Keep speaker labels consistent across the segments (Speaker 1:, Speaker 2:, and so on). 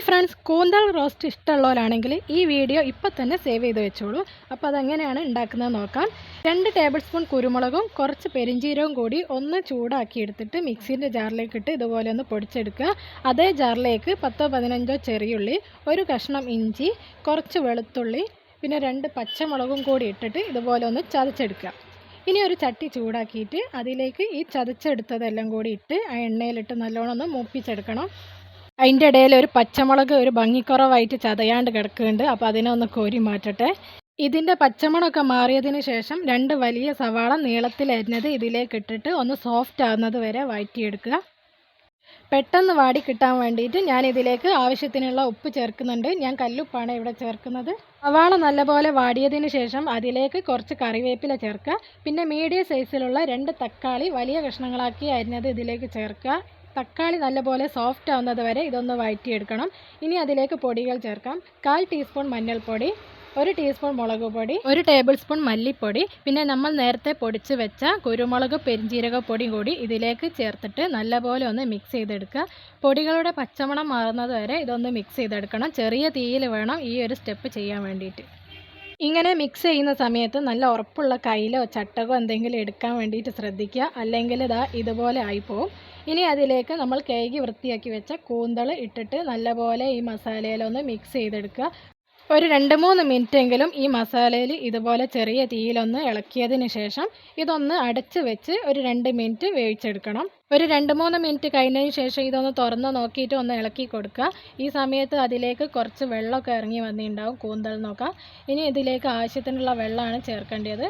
Speaker 1: Hi friends കൂന്തൽ roast ഇഷ്ടമുള്ളവരാണെങ്കിൽ ഈ വീഡിയോ ഇപ്പം തന്നെ സേവ് ചെയ്ത് വെച്ചോളൂ. അപ്പോൾ അതെങ്ങനെയാണ് ഉണ്ടാക്കുന്നത് നോക്കാം. രണ്ട് ടേബിൾ സ്പൂൺ കുരുമുളകും കുറച്ച് പെരിഞ്ചീരവും കൂടി ഒന്ന് ചൂടാക്കി എടുത്തിട്ട് മിക്സിന്റെ ജാറിലേക്ക് ഇട്ട് ഇതുപോലെ ഒന്ന് പൊടിച്ചെടുക്കുക. അതേ ജാറിലേക്ക് പത്തോ പതിനഞ്ചോ ചെറിയുള്ളി ഒരു കഷ്ണം ഇഞ്ചി കുറച്ച് വെളുത്തുള്ളി പിന്നെ രണ്ട് പച്ചമുളകും കൂടി ഇട്ടിട്ട് ഇതുപോലെ ഒന്ന് ചതച്ചെടുക്കുക. ഇനി ഒരു ചട്ടി ചൂടാക്കിയിട്ട് അതിലേക്ക് ഈ ചതച്ചെടുത്തതെല്ലാം കൂടി ഇട്ട് ആ എണ്ണയിലിട്ട് നല്ലോണം ഒന്ന് മൂപ്പിച്ചെടുക്കണം. അതിന്റെ ഇടയിൽ ഒരു പച്ചമുളക് ഒരു ഭംഗിക്കുറവായിട്ട് ചതയാണ്ട് കിടക്കുന്നുണ്ട്. അപ്പോൾ അതിനെ ഒന്ന് കോരി മാറ്റട്ടെ. ഇതിന്റെ പച്ചമുളകൊക്കെ മാറിയതിന് ശേഷം രണ്ട് വലിയ സവാള നീളത്തിൽ അരിഞ്ഞത് ഇതിലേക്ക് ഇട്ടിട്ട് ഒന്ന് സോഫ്റ്റ് ആകുന്നത് വരെ വഴറ്റിയെടുക്കുക. പെട്ടെന്ന് വാടി കിട്ടാൻ വേണ്ടിയിട്ട് ഞാൻ ഇതിലേക്ക് ആവശ്യത്തിനുള്ള ഉപ്പ് ചേർക്കുന്നുണ്ട്. ഞാൻ കല്ലുപ്പാണ് ഇവിടെ ചേർക്കുന്നത്. സവാള നല്ലപോലെ വാടിയതിന് ശേഷം അതിലേക്ക് കുറച്ച് കറിവേപ്പില ചേർക്കുക. പിന്നെ മീഡിയം സൈസിലുള്ള രണ്ട് തക്കാളി വലിയ കഷ്ണങ്ങളാക്കി അരിഞ്ഞത് ഇതിലേക്ക് ചേർക്കുക. തക്കാളി നല്ലപോലെ സോഫ്റ്റ് ആവുന്നത് വരെ ഇതൊന്ന് വഴറ്റിയെടുക്കണം. ഇനി അതിലേക്ക് പൊടികൾ ചേർക്കാം. കാൽ ടീസ്പൂൺ മഞ്ഞൾപ്പൊടി ഒരു ടീസ്പൂൺ മുളക് പൊടി ഒരു ടേബിൾ സ്പൂൺ മല്ലിപ്പൊടി. പിന്നെ നമ്മൾ നേരത്തെ പൊടിച്ച് വെച്ച കുരുമുളക് പെരിഞ്ചീരക പൊടി കൂടി ഇതിലേക്ക് ചേർത്തിട്ട് നല്ലപോലെ ഒന്ന് മിക്സ് ചെയ്തെടുക്കുക. പൊടികളുടെ പച്ചമണം മാറുന്നത് വരെ ഇതൊന്ന് മിക്സ് ചെയ്തെടുക്കണം. ചെറിയ തീയിൽ വേണം ഈ ഒരു സ്റ്റെപ്പ് ചെയ്യാൻ വേണ്ടിയിട്ട്. ഇങ്ങനെ മിക്സ് ചെയ്യുന്ന സമയത്ത് നല്ല ഉറപ്പുള്ള കയ്യിലോ ചട്ടകോ എന്തെങ്കിലും എടുക്കാൻ വേണ്ടിയിട്ട് ശ്രദ്ധിക്കുക. അല്ലെങ്കിൽ ഇതാ ഇതുപോലെ ആയിപ്പോവും. ഇനി അതിലേക്ക് നമ്മൾ കേക്ക് വൃത്തിയാക്കി വെച്ച കൂന്തൾ ഇട്ടിട്ട് നല്ലപോലെ ഈ മസാലയിലൊന്ന് മിക്സ് ചെയ്തെടുക്കുക. ഒരു രണ്ട് മൂന്ന് മിനിറ്റ് എങ്കിലും ഈ മസാലയിൽ ഇതുപോലെ ചെറിയ തീയിലൊന്ന് ഇളക്കിയതിന് ശേഷം ഇതൊന്ന് അടച്ച് വെച്ച് ഒരു രണ്ട് മിനിറ്റ് വേവിച്ചെടുക്കണം. ഒരു രണ്ട് മൂന്ന് മിനിറ്റ് കഴിഞ്ഞതിന് ശേഷം ഇതൊന്ന് തുറന്ന് നോക്കിയിട്ട് ഒന്ന് ഇളക്കി കൊടുക്കുക. ഈ സമയത്ത് അതിലേക്ക് കുറച്ച് വെള്ളമൊക്കെ ഇറങ്ങി വന്നിട്ടുണ്ടാവും കൂന്തൽ നോക്കാം. ഇനി ഇതിലേക്ക് ആവശ്യത്തിനുള്ള വെള്ളമാണ് ചേർക്കേണ്ടത്.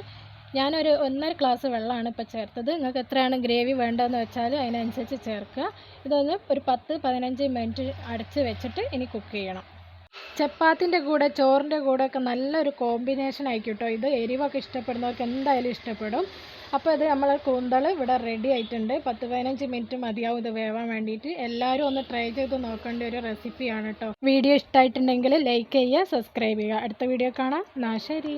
Speaker 1: ഞാനൊരു ഒന്നര ഗ്ലാസ് വെള്ളമാണ് ഇപ്പോൾ ചേർത്തത്. നിങ്ങൾക്ക് എത്രയാണ് ഗ്രേവി വേണ്ടതെന്ന് വെച്ചാൽ അതിനനുസരിച്ച് ചേർക്കുക. ഇതൊന്ന് ഒരു പത്ത് പതിനഞ്ച് മിനിറ്റ് അടച്ച് വെച്ചിട്ട് ഇനി കുക്ക് ചെയ്യണം. ചപ്പാത്തിന്റെ കൂടെ ചോറിന്റെ കൂടെ ഒക്കെ നല്ലൊരു കോമ്പിനേഷൻ ആയിരിക്കും കേട്ടോ ഇത് എരിവൊക്കെ ഇഷ്ടപ്പെടുന്നവർക്ക് എന്തായാലും ഇഷ്ടപ്പെടും. അപ്പോൾ ഇത് നമ്മൾ കൂന്തൾ ഇവിടെ റെഡി ആയിട്ടുണ്ട്. പത്ത് പതിനഞ്ച് മിനിറ്റ് മതിയാവും ഇത് വേവാൻ വേണ്ടിയിട്ട്. എല്ലാവരും ഒന്ന് ട്രൈ ചെയ്ത് നോക്കേണ്ട ഒരു റെസിപ്പിയാണ് കേട്ടോ വീഡിയോ ഇഷ്ടമായിട്ടുണ്ടെങ്കിൽ ലൈക്ക് ചെയ്യുക സബ്സ്ക്രൈബ് ചെയ്യുക. അടുത്ത വീഡിയോ കാണാം. നാ ശരി.